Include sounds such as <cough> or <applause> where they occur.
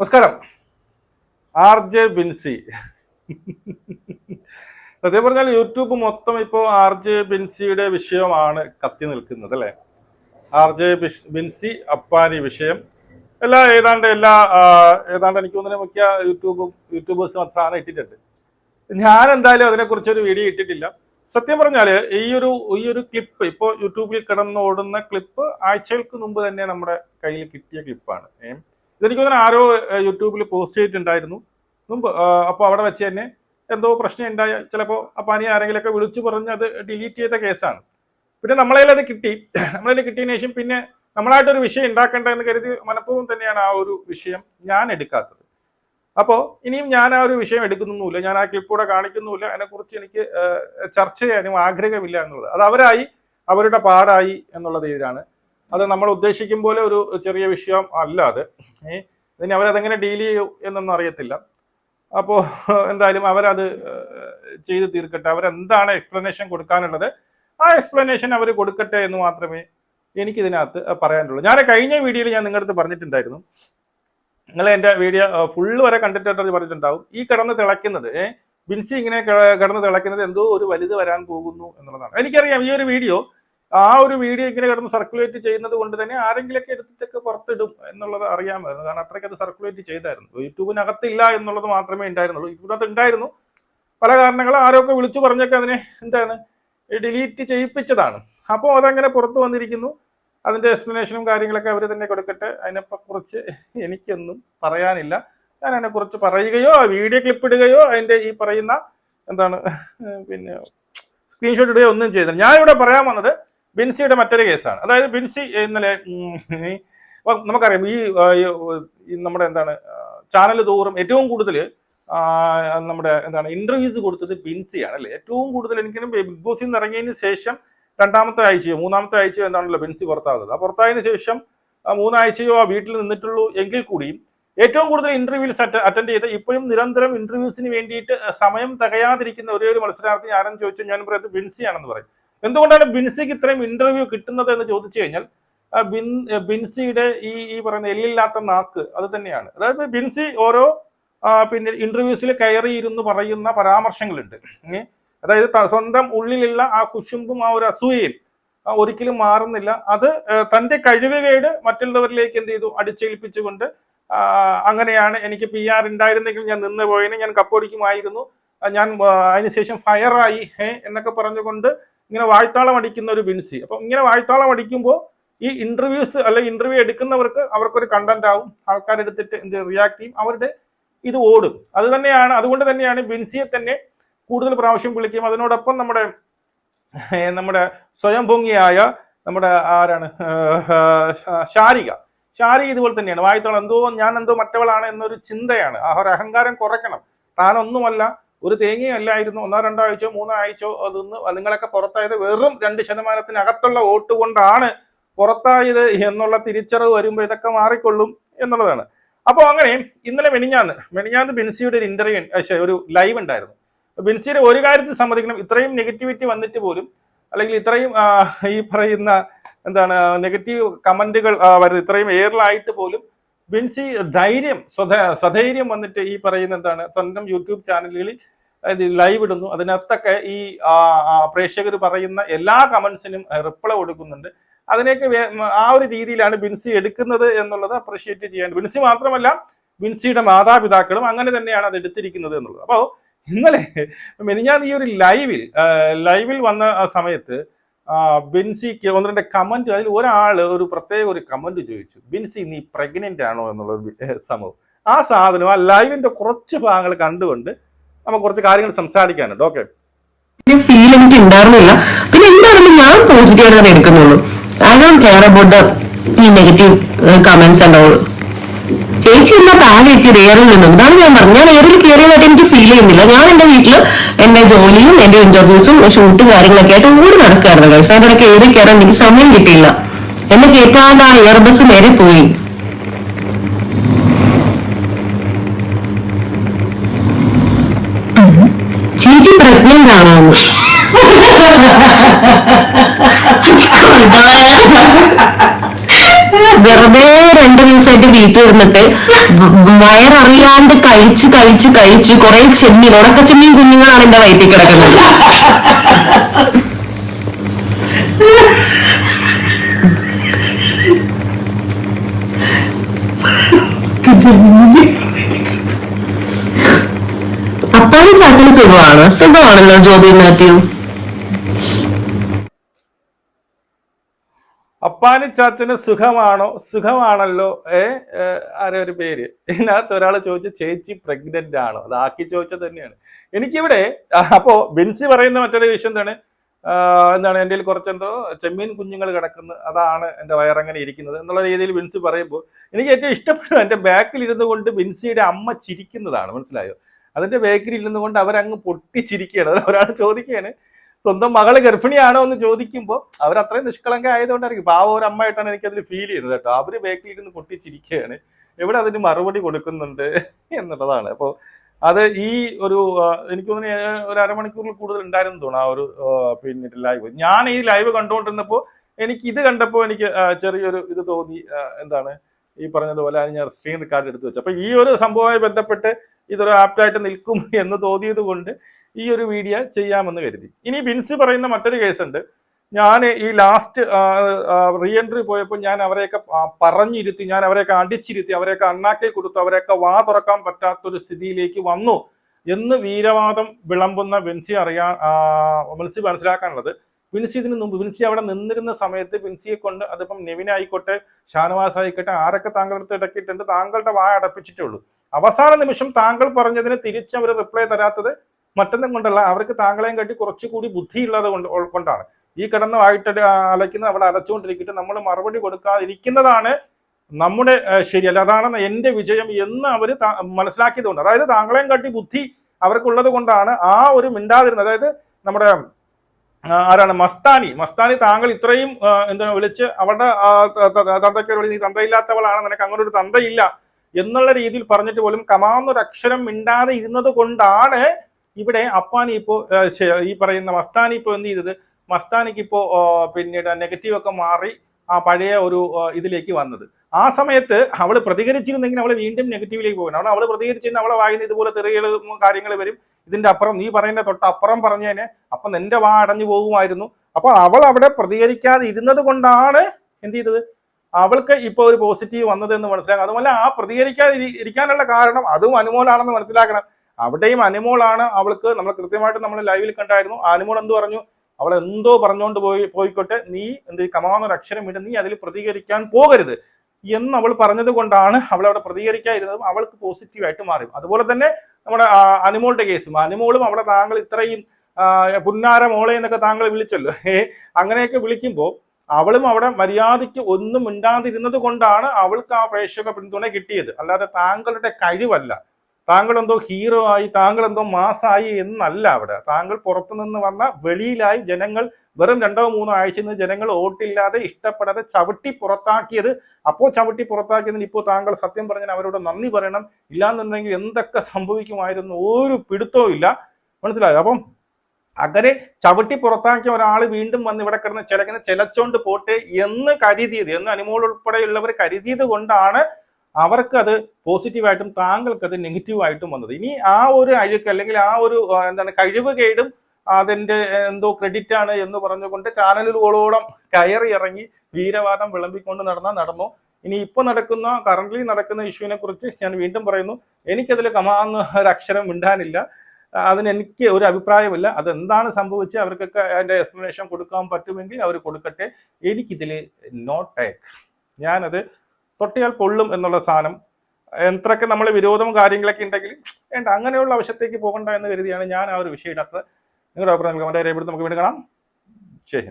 നമസ്കാരം. R J Binsi. സത്യം പറഞ്ഞാൽ യൂട്യൂബ് മൊത്തം ഇപ്പോൾ ആർ ജെ ബിൻസിയുടെ വിഷയമാണ് കത്തി നിൽക്കുന്നത് അല്ലേ? ആർ ജെ ബിൻസി അപ്പാനി വിഷയം. എല്ലാ ഏതാണ്ട് എല്ലാ ഏതാണ്ട് എനിക്ക് തോന്നുന്ന മിക്ക യൂട്യൂബും യൂട്യൂബേഴ്സും അത് സാധനം ഇട്ടിട്ടുണ്ട്. ഞാൻ എന്തായാലും അതിനെക്കുറിച്ച് ഒരു വീഡിയോ ഇട്ടിട്ടില്ല. സത്യം പറഞ്ഞാൽ ഈ ഒരു ഈ ഒരു ക്ലിപ്പ് ഇപ്പോൾ യൂട്യൂബിൽ കിടന്നോടുന്ന ക്ലിപ്പ് ആഴ്ചകൾക്ക് മുമ്പ് തന്നെ നമ്മുടെ കയ്യിൽ കിട്ടിയ ക്ലിപ്പാണ്. ഇതെനിക്ക് തോന്നുന്നു ആരോ യൂട്യൂബിൽ പോസ്റ്റ് ചെയ്തിട്ടുണ്ടായിരുന്നു. മുമ്പ് അപ്പോൾ അവിടെ വെച്ച് തന്നെ എന്തോ പ്രശ്നം ഉണ്ടായ ചിലപ്പോൾ അപ്പാനി ആരെങ്കിലുമൊക്കെ വിളിച്ചു പറഞ്ഞ് അത് ഡിലീറ്റ് ചെയ്ത കേസാണ്. പിന്നെ നമ്മളതിൽ അത് കിട്ടി. നമ്മളതിൽ കിട്ടിയതിന് ശേഷം പിന്നെ നമ്മളായിട്ടൊരു വിഷയം ഉണ്ടാക്കേണ്ട എന്ന് കരുതി മനഃപൂർവം തന്നെയാണ് ആ ഒരു വിഷയം ഞാൻ എടുക്കാത്തത്. അപ്പോൾ ഇനിയും ഞാൻ ആ ഒരു വിഷയം എടുക്കുന്നൊന്നുമില്ല. ഞാൻ ആ ക്ലിപ്പൂടെ കാണിക്കുന്നുമില്ല അതിനെക്കുറിച്ച് എനിക്ക് ചർച്ച ചെയ്യാനും ആഗ്രഹമില്ല എന്നുള്ളത്. അത് അവരായി അവരുടെ പാടായി എന്നുള്ള രീതിയിലാണ് അത് നമ്മൾ ഉദ്ദേശിക്കും പോലെ ഒരു ചെറിയ വിഷയം അല്ല അത്. ഇനി അവരതെങ്ങനെ ഡീൽ ചെയ്യും എന്നൊന്നും അറിയത്തില്ല. അപ്പോൾ എന്തായാലും അവരത് ചെയ്ത് തീർക്കട്ടെ. അവരെന്താണ് എക്സ്പ്ലനേഷൻ കൊടുക്കാനുള്ളത്? ആ എക്സ്പ്ലനേഷൻ അവർ കൊടുക്കട്ടെ എന്ന് മാത്രമേ എനിക്കിതിനകത്ത് പറയാനുള്ളൂ. ഞാൻ കഴിഞ്ഞ വീഡിയോയിൽ ഞാൻ നിങ്ങളുടെ അടുത്ത് പറഞ്ഞിട്ടുണ്ടായിരുന്നു. നിങ്ങൾ എന്റെ വീഡിയോ ഫുള്ള് വരെ കണ്ടിട്ടുണ്ടെന്ന് പറഞ്ഞിട്ടുണ്ടാവും. ഈ കിടന്ന് തിളയ്ക്കുന്നത് ബിൻസി ഇങ്ങനെ കിടന്ന് തിളയ്ക്കുന്നത് എന്തോ ഒരു വലുത് വരാൻ പോകുന്നു എന്നുള്ളതാണ്. എനിക്കറിയാം ഈ ഒരു വീഡിയോ ആ ഒരു വീഡിയോ ഇങ്ങനെ കിടന്ന് സർക്കുലേറ്റ് ചെയ്യുന്നത് കൊണ്ട് തന്നെ ആരെങ്കിലൊക്കെ എടുത്തിട്ടൊക്കെ പുറത്തിടും എന്നുള്ളത് അറിയാമായിരുന്നു. കാരണം അത്രയ്ക്ക് അത് സർക്കുലേറ്റ് ചെയ്തായിരുന്നു. യൂട്യൂബിനകത്തില്ല എന്നുള്ളത് മാത്രമേ ഉണ്ടായിരുന്നുള്ളൂ. യൂട്യൂബിനകത്ത് ഉണ്ടായിരുന്നു പല കാരണങ്ങളും ആരൊക്കെ വിളിച്ചു പറഞ്ഞൊക്കെ അതിനെ എന്താണ് ഡിലീറ്റ് ചെയ്യിപ്പിച്ചതാണ്. അപ്പോൾ അതങ്ങനെ പുറത്തു വന്നിരിക്കുന്നു. അതിന്റെ എക്സ്പ്ലനേഷനും കാര്യങ്ങളൊക്കെ അവർ തന്നെ കൊടുക്കട്ടെ. അതിനെപ്പ കുറിച്ച് എനിക്കൊന്നും പറയാനില്ല. ഞാൻ അതിനെക്കുറിച്ച് പറയുകയോ വീഡിയോ ക്ലിപ്പ് ഇടുകയോ അതിന്റെ ഈ പറയുന്ന എന്താണ് പിന്നെ സ്ക്രീൻഷോട്ട് ഇടുകയോ ഒന്നും ചെയ്തില്ല. ഞാനിവിടെ പറയാൻ വന്നത് ബിൻസിയുടെ മറ്റൊരു കേസാണ്. അതായത് ബിൻസി ഇന്നലെ നമുക്കറിയാം ഈ നമ്മുടെ എന്താണ് ചാനൽ തോറും ഏറ്റവും കൂടുതൽ നമ്മുടെ എന്താണ് ഇന്റർവ്യൂസ് കൊടുത്തത് ബിൻസിയാണ് അല്ലേ? ഏറ്റവും കൂടുതൽ എനിക്ക് ബിഗ് ബോസിൽ നിന്ന് ഇറങ്ങിയതിന് ശേഷം രണ്ടാമത്തെ ആഴ്ചയോ മൂന്നാമത്തെ ആഴ്ചയോ എന്താണല്ലോ ബിൻസി പുറത്താകുന്നത്. ആ പുറത്തായതിനു ശേഷം മൂന്നാഴ്ചയോ ആ വീട്ടിൽ നിന്നിട്ടുള്ളൂ എങ്കിൽ കൂടിയും ഏറ്റവും കൂടുതൽ ഇന്റർവ്യൂസ് അറ്റൻഡ് ചെയ്ത് ഇപ്പോഴും നിരന്തരം ഇന്റർവ്യൂസിന് വേണ്ടിയിട്ട് സമയം തികയാതിരിക്കുന്ന ഒരേ ഒരു മത്സരാർത്ഥി ആരെന്ന് ചോദിച്ചാൽ ഞാൻ പറയുന്നത് ബിൻസിയാണെന്ന് പറയും. എന്തുകൊണ്ടാണ് ബിൻസിക്ക് ഇത്രയും ഇന്റർവ്യൂ കിട്ടുന്നത് എന്ന് ചോദിച്ചു കഴിഞ്ഞാൽ ബിൻ ബിൻസിയുടെ ഈ ഈ പറയുന്ന എല്ലില്ലാത്ത നാക്ക് അത് തന്നെയാണ്. അതായത് ബിൻസി ഓരോ പിന്നെ ഇന്റർവ്യൂസിൽ കയറിയിരുന്ന് പറയുന്ന പരാമർശങ്ങളുണ്ട്. അതായത് സ്വന്തം ഉള്ളിലുള്ള ആ കുശുമ്പും ആ ഒരു അസൂയയും ഒരിക്കലും മാറുന്നില്ല. അത് തന്റെ കഴിവുകേട് മറ്റുള്ളവരിലേക്ക് എന്ത് ചെയ്തു? അടിച്ചേൽപ്പിച്ചുകൊണ്ട് അങ്ങനെയാണ് എനിക്ക് പി ആർ ഉണ്ടായിരുന്നെങ്കിൽ ഞാൻ നിന്ന് പോയതിന് ഞാൻ കപ്പൊടിക്കുമായിരുന്നു ഞാൻ അതിനുശേഷം ഫയറായി എന്നൊക്കെ പറഞ്ഞുകൊണ്ട് ഇങ്ങനെ വാഴ്ത്താളം അടിക്കുന്ന ഒരു ബിൻസി. അപ്പം ഇങ്ങനെ വാഴ്ത്താളം അടിക്കുമ്പോൾ ഈ ഇന്റർവ്യൂസ് അല്ലെ ഇന്റർവ്യൂ എടുക്കുന്നവർക്ക് അവർക്കൊരു കണ്ടന്റ് ആവും. ആൾക്കാരെടുത്തിട്ട് എന്ത് റിയാക്ട് ചെയ്യും. അവരുടെ ഇത് ഓടും. അത് തന്നെയാണ് അതുകൊണ്ട് തന്നെയാണ് ബിൻസിയെ തന്നെ കൂടുതൽ പ്രാവശ്യം വിളിക്കും അതിനോടൊപ്പം നമ്മുടെ നമ്മുടെ സ്വയം പൊങ്ങിയായ നമ്മുടെ ആരാണ്? ശാരിക. ശാരിക ഇതുപോലെ തന്നെയാണ്. വായത്തോളം എന്തോ ഞാൻ എന്തോ മറ്റവളാണ് എന്നൊരു ചിന്തയാണ്. ആ ഒരു അഹങ്കാരം കുറയ്ക്കണം. താനൊന്നുമല്ല ഒരു തേങ്ങയല്ലായിരുന്നു. ഒന്നോ രണ്ടോ ആഴ്ചയോ മൂന്നോ ആഴ്ചയോ അതൊന്ന് നിങ്ങളൊക്കെ പുറത്തായത് വെറും രണ്ട് ശതമാനത്തിനകത്തുള്ള വോട്ട് കൊണ്ടാണ് പുറത്തായത് എന്നുള്ള തിരിച്ചറിവ് വരുമ്പോൾ ഇതൊക്കെ മാറിക്കൊള്ളും എന്നുള്ളതാണ്. അപ്പോൾ അങ്ങനെ ഇന്നലെ മെനിഞ്ഞാന്ന് മെനിഞ്ഞാന്ന് ബിൻസിയുടെ ഒരു ഇന്റർവ്യൂ ഒരു ലൈവ് ഉണ്ടായിരുന്നു. ബിൻസിയുടെ ഒരു കാര്യത്തിൽ സമ്മതിക്കണം. ഇത്രയും നെഗറ്റിവിറ്റി വന്നിട്ട് പോലും അല്ലെങ്കിൽ ഇത്രയും ഈ പറയുന്ന എന്താണ് നെഗറ്റീവ് കമന്റുകൾ വരുന്നത് ഇത്രയും എയറിലായിട്ട് പോലും ബിൻസി ധൈര്യം സധൈര്യം വന്നിട്ട് ഈ പറയുന്ന എന്താണ് സ്വന്തം യൂട്യൂബ് ചാനലുകളിൽ ലൈവ് ഇടുന്നു. അതിനകത്തൊക്കെ ഈ പ്രേക്ഷകർ പറയുന്ന എല്ലാ കമന്റ്സിനും റിപ്ലൈ കൊടുക്കുന്നുണ്ട്. അതിനെയൊക്കെ ആ ഒരു രീതിയിലാണ് ബിൻസി എടുക്കുന്നത് എന്നുള്ളത് അപ്രീഷിയേറ്റ് ചെയ്യേണ്ടത് ബിൻസി മാത്രമല്ല ബിൻസിയുടെ മാതാപിതാക്കളും അങ്ങനെ തന്നെയാണ് അത് എടുത്തിരിക്കുന്നത് എന്നുള്ളത്. അപ്പോൾ ഇന്നലെ മെനിഞ്ഞാന്ന് ഈ ഒരു ലൈവിൽ ലൈവിൽ വന്ന സമയത്ത് ബിൻസിക്ക് ഒന്ന് രണ്ട് കമന്റ് അതിൽ ഒരാൾ ഒരു പ്രത്യേക ഒരു കമന്റ് ചോദിച്ചു. ബിൻസി നീ പ്രഗ്നന്റ് ആണോ എന്നുള്ള സംഭവം. ആ സാധനം ആ ലൈവിന്റെ കുറച്ച് ഭാഗങ്ങൾ കണ്ടുകൊണ്ട് നമുക്ക് കുറച്ച് കാര്യങ്ങൾ സംസാരിക്കാനുണ്ട്. ഓക്കെ ഫീൽ എനിക്ക് ഉണ്ടായിരുന്നില്ല. പിന്നെ എന്താണെങ്കിലും ഞാൻ പോസിറ്റീവ് തന്നെ എടുക്കുന്നുള്ളൂ. ഐ ഡോണ്ട് കെയർ അബൌട്ട് ഈ നെഗറ്റീവ് കമന്റ്സ് ആൻഡ് ഓൾ ചേച്ചി എന്താ താഴെ എത്തിയത് എയറിൽ നിന്നും അതാണ് ഞാൻ പറഞ്ഞത്? ഞാൻ എയറിൽ കയറിയതായിട്ട് എനിക്ക് ഫീൽ ചെയ്യുന്നില്ല. ഞാൻ എന്റെ വീട്ടിൽ എന്റെ ജോലിയും എന്റെ ഇന്റർവ്യൂസും ഷൂട്ടും കാര്യങ്ങളൊക്കെ ആയിട്ട് ഓടി നടക്കായിരുന്നു ഗൈസ് അതിന്റെ ഇടയ്ക്ക് എയറിൽ കയറാൻ എനിക്ക് സമയം കിട്ടിയില്ല. എന്നെ കേൾക്കാണ്ട് ആ എയർ ബസ് നേരെ പോയി. ചേച്ചി പ്രഗ്നന്റ് ആണോ? <laughs> <laughs> വെറുതെ രണ്ടു ദിവസമായിട്ട് വീട്ടിൽ ഇരുന്നിട്ട് വയററിയാണ്ട് കഴിച്ച് കഴിച്ച് കഴിച്ച് കുറെ ചെമ്മീൻ ഉണക്ക ചെമ്മീൻ കുഞ്ഞുങ്ങളാണ് എന്റെ വയറ്റിൽ കിടക്കുന്നത്. അപ്പാടി ചാക്കിന് സുഖമാണ്? സുഖമാണല്ലോ ജോബി മാത്യു. അപ്പാനി ചാച്ചന് സുഖമാണോ? സുഖമാണല്ലോ. ഏ ആരോ ഒരു പേര്. ഇതിനകത്ത് ഒരാൾ ചോദിച്ച ചേച്ചി പ്രഗ്നന്റ് ആണോ? അത് ആക്കി ചോദിച്ചത് തന്നെയാണ്. എനിക്കിവിടെ അപ്പോ ബിൻസി പറയുന്ന മറ്റൊരു വിഷയം എന്താണ്? എന്താണ് എന്റെ കുറച്ചെന്തോ ചെമ്മീൻ കുഞ്ഞുങ്ങൾ കിടക്കുന്നു അതാണ് എന്റെ വയറങ്ങനെ ഇരിക്കുന്നത് എന്നുള്ള രീതിയിൽ ബിൻസി പറയുമ്പോൾ എനിക്ക് ഏറ്റവും ഇഷ്ടപ്പെട്ടത് എന്റെ ബാക്കിൽ ഇരുന്നു കൊണ്ട് ബിൻസിയുടെ അമ്മ ചിരിക്കുന്നതാണ് മനസ്സിലായോ? അതിന്റെ ബാക്കിൽ ഇരുന്നു കൊണ്ട് അവരങ്ങ് പൊട്ടിച്ചിരിക്കുകയാണ്. ഒരാൾ ചോദിക്കുകയാണ് സ്വന്തം മകൾ ഗർഭിണിയാണോ എന്ന് ചോദിക്കുമ്പോൾ അവർ അത്രയും നിഷ്കളങ്ക ആയതുകൊണ്ടായിരിക്കും. പാവ ഒരു അമ്മയായിട്ടാണ് എനിക്കതിൽ ഫീൽ ചെയ്യുന്നത് കേട്ടോ. അവർ ബേക്കിൽ ഇരുന്ന് പൊട്ടിച്ചിരിക്കുകയാണ്. എവിടെ അതിന് മറുപടി കൊടുക്കുന്നുണ്ട് എന്നുള്ളതാണ്. അപ്പോൾ അത് ഈ ഒരു എനിക്ക് തോന്നുന്നു ഒരു അരമണിക്കൂറിൽ കൂടുതൽ ഉണ്ടായിരുന്നു തോന്നുന്നു ആ ഒരു പിന്നെ ലൈവ് ഞാൻ ഈ ലൈവ് കണ്ടുകൊണ്ടിരുന്നപ്പോൾ എനിക്ക് ഇത് കണ്ടപ്പോൾ എനിക്ക് ചെറിയൊരു ഇത് തോന്നി. എന്താണ്? ഈ പറഞ്ഞതുപോലെ ഞാൻ സ്ക്രീൻ റെക്കോർഡ് എടുത്ത് വെച്ചു. അപ്പൊ ഈ ഒരു സംഭവവുമായി ബന്ധപ്പെട്ട് ഇതൊരു ആപ്റ്റായിട്ട് നിൽക്കും എന്ന് തോന്നിയത് കൊണ്ട് ഈ ഒരു വീഡിയോ ചെയ്യാമെന്ന് കരുതി. ഇനി ബിൻസ് പറയുന്ന മറ്റൊരു കേസുണ്ട് ഞാൻ ഈ ലാസ്റ്റ് റീ എൻട്രി പോയപ്പോൾ ഞാൻ അവരെയൊക്കെ പറഞ്ഞിരുത്തി ഞാൻ അവരെയൊക്കെ അടിച്ചിരുത്തി അവരെയൊക്കെ അണ്ണാക്കി കൊടുത്തു അവരെയൊക്കെ വാ തുറക്കാൻ പറ്റാത്തൊരു സ്ഥിതിയിലേക്ക് വന്നു എന്ന് വീരവാദം വിളമ്പുന്ന ബിൻസി അറിയാൻ ആ, ബിൻസി മനസ്സിലാക്കാനുള്ളത്. ബിൻസി ഇതിന് മുമ്പ് ബിൻസി അവിടെ നിന്നിരുന്ന സമയത്ത് ബിൻസിയെ കൊണ്ട് അതിപ്പം നെവിൻ ആയിക്കോട്ടെ ഷാനവാസ് ആയിക്കോട്ടെ ആരൊക്കെ താങ്കളുടെ അടുത്ത് ഇടക്കിയിട്ടുണ്ട് താങ്കളുടെ വായ അടപ്പിച്ചിട്ടുള്ളൂ അവസാന നിമിഷം താങ്കൾ പറഞ്ഞതിന് തിരിച്ചവർ റിപ്ലൈ തരാത്തത് മറ്റൊന്നും കൊണ്ടല്ല അവർക്ക് താങ്കളെയും കാട്ടി കുറച്ചുകൂടി ബുദ്ധിയുള്ളത് കൊണ്ട് കൊണ്ടാണ്. ഈ കിടന്ന് വായിട്ട് അലയ്ക്കുന്ന അവിടെ അലച്ചുകൊണ്ടിരിക്കട്ടെ നമ്മൾ മറുപടി കൊടുക്കാതിരിക്കുന്നതാണ് നമ്മുടെ ശരി ശരിയല്ല അതാണ് എന്റെ വിജയം എന്ന് അവർ മനസ്സിലാക്കിയതുകൊണ്ട്. അതായത് താങ്കളെയും കാട്ടി ബുദ്ധി അവർക്കുള്ളത് കൊണ്ടാണ് ആ ഒരു മിണ്ടാതിരുന്നത്. അതായത് നമ്മുടെ ആരാണ്? മസ്താനി. മസ്താനി താങ്കൾ ഇത്രയും എന്താ വിളിച്ച് അവളുടെ തന്തയ്ക്ക് വിളി നീ തന്തയില്ലാത്തവളാണ് നിനക്ക് അങ്ങനെ ഒരു തന്തയില്ല എന്നുള്ള രീതിയിൽ പറഞ്ഞിട്ട് പോലും കമാന്നൊരു അക്ഷരം മിണ്ടാതെ ഇരുന്നത് കൊണ്ടാണ് ഇവിടെ അപ്പാനി ഇപ്പോ ഈ പറയുന്ന മസ്താനി ഇപ്പോ എന്ത് ചെയ്തത്? മസ്താനിക്ക് ഇപ്പോ പിന്നീട് നെഗറ്റീവ് ഒക്കെ മാറി ആ പഴയ ഒരു ഇതിലേക്ക് വന്നത്. ആ സമയത്ത് അവൾ പ്രതികരിച്ചിരുന്നെങ്കിൽ അവൾ വീണ്ടും നെഗറ്റീവിലേക്ക് പോകണം അവൾ അവൾ പ്രതികരിച്ചിരുന്ന അവളെ വായിന്ന് ഇതുപോലെ തെറികളും കാര്യങ്ങൾ വരും. ഇതിന്റെ അപ്പുറം നീ പറയുന്ന തൊട്ടപ്പുറം പറഞ്ഞതിന് അപ്പം നിന്റെ വാ അടഞ്ഞു പോകുമായിരുന്നു. അപ്പൊ അവൾ അവിടെ പ്രതികരിക്കാതെ ഇരുന്നത് കൊണ്ടാണ് എന്ത് ചെയ്തത്? അവൾക്ക് ഇപ്പൊ ഒരു പോസിറ്റീവ് വന്നതെന്ന് മനസ്സിലാക്കണം അതുപോലെ ആ പ്രതികരിക്കാതെ ഇരിക്കാനുള്ള കാരണം അതും അനുമോലാണെന്ന് മനസ്സിലാക്കണം. അവിടെയും അനുമോളാണ് അവൾക്ക്. നമ്മൾ കൃത്യമായിട്ട് നമ്മൾ ലൈവിൽ കണ്ടായിരുന്നു. അനിമോൾ എന്ത് പറഞ്ഞു? അവൾ എന്തോ പറഞ്ഞുകൊണ്ട് പോയി പോയിക്കോട്ടെ. നീ എന്ത് കമാന്നൊരു അക്ഷരം ഇട്ട് നീ അതിൽ പ്രതികരിക്കാൻ പോകരുത്. എന്ന് അവൾ പറഞ്ഞത് കൊണ്ടാണ് അവൾ അവിടെ പ്രതികരിക്കാതിരുന്നതും അവൾക്ക് പോസിറ്റീവായിട്ട് മാറി. അതുപോലെ തന്നെ നമ്മുടെ അനുമോളുടെ കേസും അനുമോളും അവിടെ താങ്കൾ ഇത്രയും പുന്നാര മോളെ എന്നൊക്കെ താങ്കൾ വിളിച്ചല്ലോ. ഏ അങ്ങനെയൊക്കെ വിളിക്കുമ്പോൾ അവളും അവിടെ മര്യാദയ്ക്ക് ഒന്നും മിണ്ടാതിരുന്നത് കൊണ്ടാണ് അവൾക്ക് ആ പ്രേക്ഷക പിന്തുണ കിട്ടിയത്. അല്ലാതെ താങ്കളുടെ കഴിവല്ല. താങ്കൾ എന്തോ ഹീറോ ആയി താങ്കൾ എന്തോ മാസായി എന്നല്ല അവിടെ. താങ്കൾ പുറത്തുനിന്ന് വന്ന വെളിയിലായി ജനങ്ങൾ വെറും രണ്ടോ മൂന്നോ ആഴ്ച നിന്ന് ജനങ്ങൾ വോട്ടില്ലാതെ ഇഷ്ടപ്പെടാതെ ചവിട്ടി പുറത്താക്കിയത്. അപ്പോൾ ചവിട്ടി പുറത്താക്കിയതിന് ഇപ്പോൾ താങ്കൾ സത്യം പറഞ്ഞാൽ അവരോട് നന്ദി പറയണം. ഇല്ലാന്നുണ്ടെങ്കിൽ എന്തൊക്കെ സംഭവിക്കുമായിരുന്നു ഒരു പിടുത്തവും ഇല്ല. മനസ്സിലായോ? അപ്പം അങ്ങനെ ചവിട്ടി പുറത്താക്കിയ ഒരാൾ വീണ്ടും വന്ന് ഇവിടെ കിടന്ന് ചിലങ്ങനെ ചിലച്ചോണ്ട് പോട്ടെ എന്ന് കരുതിയത് എന്ന് അനുമോൾ ഉൾപ്പെടെയുള്ളവർ കരുതിയത് കൊണ്ടാണ് അവർക്ക് അത് പോസിറ്റീവായിട്ടും താങ്കൾക്ക് അത് നെഗറ്റീവായിട്ടും വന്നത്. ഇനി ആ ഒരു അഴുക്ക് അല്ലെങ്കിൽ ആ ഒരു എന്താണ് കഴിവ് കേടും അതിന്റെ എന്തോ ക്രെഡിറ്റ് ആണ് എന്ന് പറഞ്ഞുകൊണ്ട് ചാനലുകളോളം കയറി ഇറങ്ങി വീരവാദം വിളമ്പിക്കൊണ്ട് നടന്നാൽ നടന്നു. ഇനി ഇപ്പൊ നടക്കുന്ന കറന്റ്ലി നടക്കുന്ന ഇഷ്യൂവിനെ കുറിച്ച് ഞാൻ വീണ്ടും പറയുന്നു. എനിക്കതിൽ കമാന്ന് ഒരു അക്ഷരം മിണ്ടാനില്ല. അതിന് എനിക്ക് ഒരു അഭിപ്രായമില്ല. അതെന്താണ് സംഭവിച്ച് അവർക്കൊക്കെ അതിന്റെ എക്സ്പ്ലനേഷൻ കൊടുക്കാൻ പറ്റുമെങ്കിൽ അവർ കൊടുക്കട്ടെ. എനിക്കിതിൽ നോ ടേക്ക് ഞാനത് തൊട്ടിയാൽ പൊള്ളും എന്നുള്ള സാധനം. എത്രയൊക്കെ നമ്മൾ വിരോധവും കാര്യങ്ങളൊക്കെ ഉണ്ടെങ്കിൽ വേണ്ട അങ്ങനെയുള്ള ആവശ്യത്തേക്ക് പോകണ്ട എന്ന് കരുതിയാണ് ഞാൻ ആ ഒരു വിഷയം ഇടാത്തത്. നിങ്ങളുടെ അഭിപ്രായം കമന്റ് രേഖപ്പെടുത്തി നമുക്ക് വീണ്ടും കാണാം. ശരി